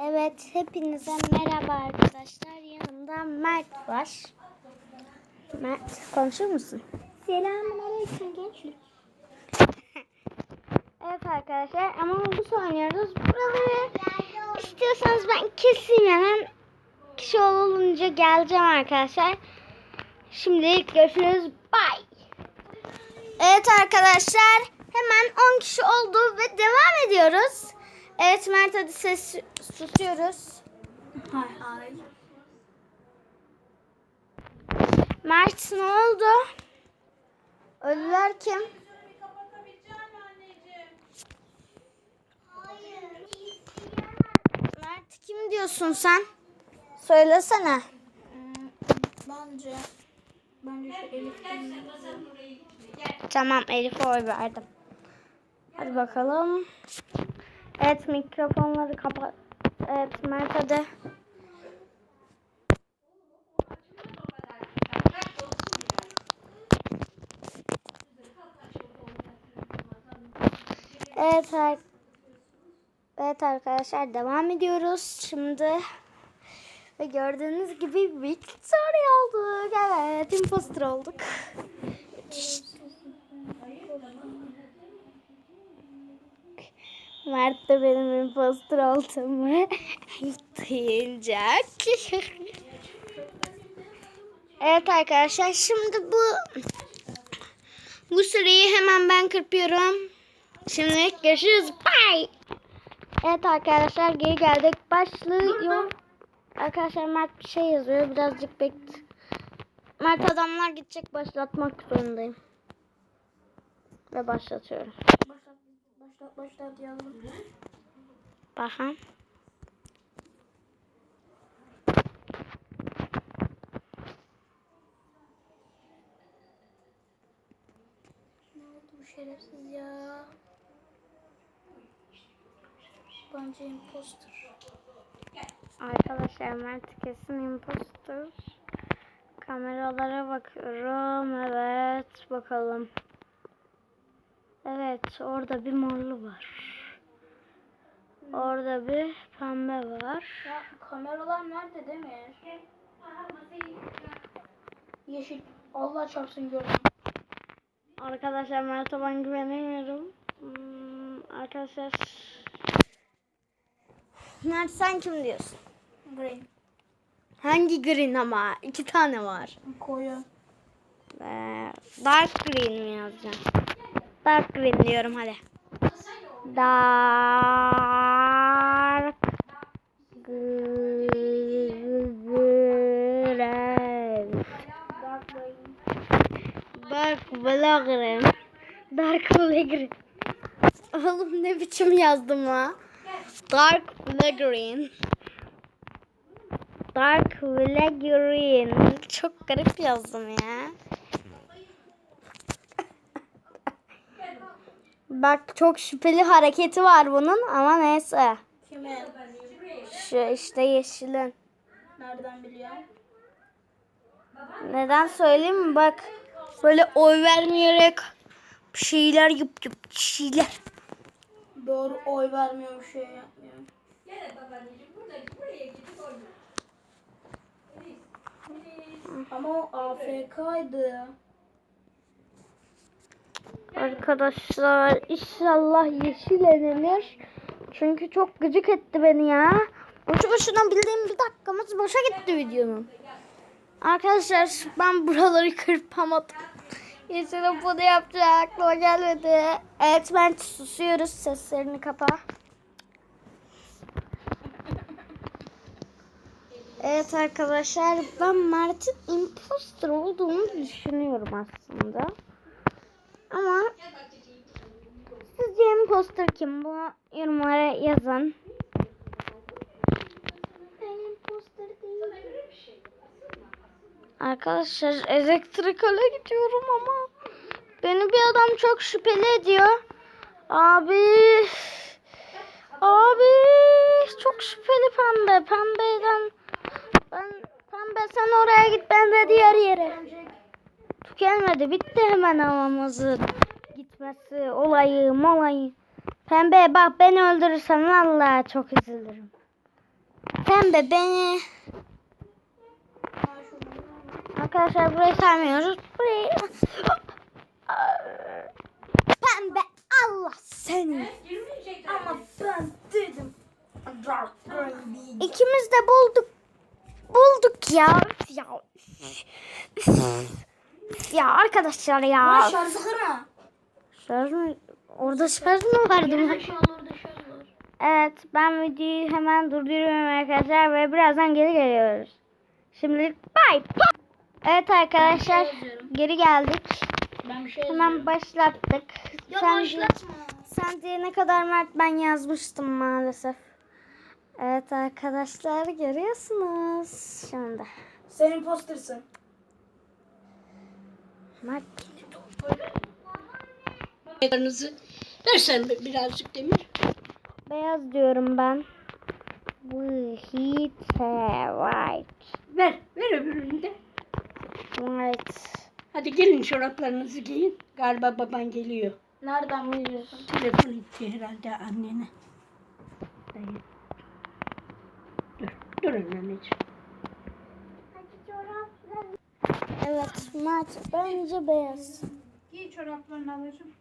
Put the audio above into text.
Evet, hepinize merhaba arkadaşlar. Yanımda Mert var. Mert, konuşur musun? Selamünaleyküm gençler. Evet arkadaşlar, ama bu oynuyoruz. Buraları istiyorsanız ben keseyim hemen. Kişi olunca geleceğim arkadaşlar. Şimdilik görüşürüz. Bye. Evet arkadaşlar, hemen 10 kişi oldu ve devam ediyoruz. Evet Mert hadi ses susuyoruz. Hay hay. Mert ne oldu? Ölüler kim? Mert kim diyorsun sen? Söylesene. Bence bence şu Elif Tamam Elif'e oy verdim. Hadi bakalım. Evet mikrofonları kapat. Evet Mert hadi. Evet, evet arkadaşlar devam ediyoruz. Şimdi ve gördüğünüz gibi Victoria olduk. Evet imposter olduk. Mert de benim imposter olduğumu duyacak. evet arkadaşlar şimdi bu bu süreyi hemen ben kırpıyorum. Şimdi görüşürüz. Bye. Evet arkadaşlar geri geldik. Başlıyor. Arkadaşlar Mert bir şey yazıyor. Birazcık bekle. Mert adamlar gidecek başlatmak zorundayım. Ve başlatıyorum. başlat başlat başlat yazdım. Bakın. Ne oldu bu şerefsiz ya? Bence imposter. Arkadaşlar Mert kesin impostor. Kameralara bakıyorum. Evet bakalım. Evet orada bir morlu var. Orada bir pembe var. Ya kameralar nerede Demir? Yeşil. Allah çarpsın gördüm. Arkadaşlar Mert'e ben güvenemiyorum. Hmm, arkadaşlar. Mert sen kim diyorsun? Green. Hangi green ama? İki tane var. Koyu. Ee, dark green mi yazacağım? Dark green diyorum hadi. Dark green. Dark blue. Dark blue. Oğlum ne biçim yazdım ha? Dark blue green. Dark blue green. Çok garip yazdım ya. Bak çok şüpheli hareketi var bunun ama neyse. Şu işte yeşilin. Nereden biliyor? Neden söyleyeyim mi? Bak böyle oy vermeyerek bir şeyler yap yap bir şeyler. Doğru oy vermiyor bir şey yapmıyor. Ama o AFK'ydı. Arkadaşlar inşallah yeşil elenir. Çünkü çok gıcık etti beni ya. Boşu boşuna bildiğim bir dakikamız boşa gitti videonun. Arkadaşlar ben buraları kırpamadım. Yeşil'in bunu yapacağı aklıma gelmedi. Evet ben susuyoruz seslerini kapa. Evet arkadaşlar ben Mert'in imposter olduğunu düşünüyorum aslında. Ama sizce imposter kim? Bunu yorumlara yazın. Arkadaşlar elektrikale gidiyorum ama beni bir adam çok şüpheli ediyor. Abi abi çok şüpheli pembe. Pembeden ben pembe sen oraya git ben de diğer yere. Tükenmedi bitti hemen havamızın gitmesi olayı molayı. Pembe bak beni öldürürsen vallahi çok üzülürüm. Pembe beni. Arkadaşlar burayı saymıyoruz. Burayı. Pembe Allah seni. Ama ben dedim. İkimiz de bulduk. Bulduk ya. Ya. Ya arkadaşlar ya. şarjı kırma. Şarj mı? Orada şarj mı vardı? Orada şarj var. Evet ben videoyu hemen durduruyorum arkadaşlar ve birazdan geri geliyoruz. Şimdilik bay bay. Evet arkadaşlar şey geri geldik. Ben bir şey Hemen başlattık. Ya Sen- başlatma. Sen diyene kadar Mert ben yazmıştım maalesef. Evet arkadaşlar görüyorsunuz şimdi. Senin postersın. Ayaklarınızı versen bi- birazcık demir. beyaz diyorum ben. Bu heat white. Ver, ver öbürünü de. White. Hadi gelin çoraplarınızı giyin. Galiba baban geliyor. Nereden biliyorsun? Telefon etti herhalde annene. Dayı. Dur, dur anneciğim. Evet Mert bence beyaz. Giy çoraplarını ablacığım.